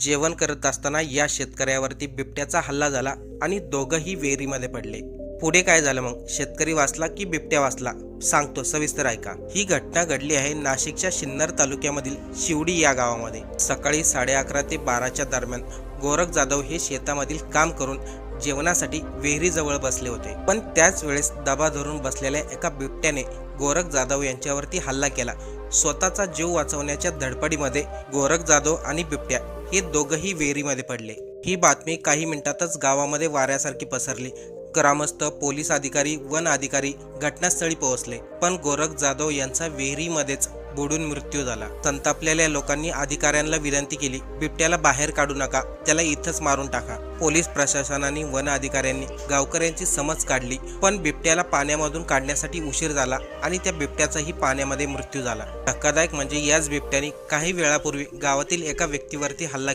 जेवण करत असताना या शेतकऱ्यावरती बिबट्याचा हल्ला झाला आणि दोघंही वेरीमध्ये पडले. पुढे काय झालं मग? शेतकरी वाचला की बिबट्या वाचला? सांगतो सविस्तर ऐका. ही घटना घडली आहे नाशिकच्या सिन्नर तालुक्यामधील शिवडी या गावामध्ये. सकाळी साडे अकरा ते बाराच्या दरम्यान गोरख जाधव हे शेतामधील काम करून जेवणासाठी विहिरीजवळ बसले होते. पण त्याच वेळेस दबा धरून बसलेल्या एका बिबट्याने गोरख जाधव यांच्यावरती हल्ला केला. स्वतःचा जीव वाचवण्याच्या धडपडीमध्ये गोरख जाधव आणि बिबट्या हे दोघंही विहिरीमध्ये पडले. ही बातमी काही मिनिटातच गावामध्ये वाऱ्यासारखी पसरली. ग्रामस्थ पोलीस अधिकारी वन अधिकारी घटनास्थळी पोहोचले. पण गोरख जाधव यांचा विहिरीमध्येच बुडून मृत्यू झाला. संतापलेल्या लोकांनी अधिकाऱ्यांना विनंती केली बिबट्याला बाहेर काढू नका त्याला इथंच मारून टाका. पोलीस प्रशासनाने वन अधिकाऱ्यांनी गावकऱ्यांची समज काढली पण बिबट्याला पाण्यामधून काढण्यासाठी उशीर झाला आणि त्या बिबट्याचाही पाण्यामध्ये मृत्यू झाला. धक्कादायक म्हणजे याच बिबट्याने काही वेळापूर्वी गावातील एका व्यक्तीवरती हल्ला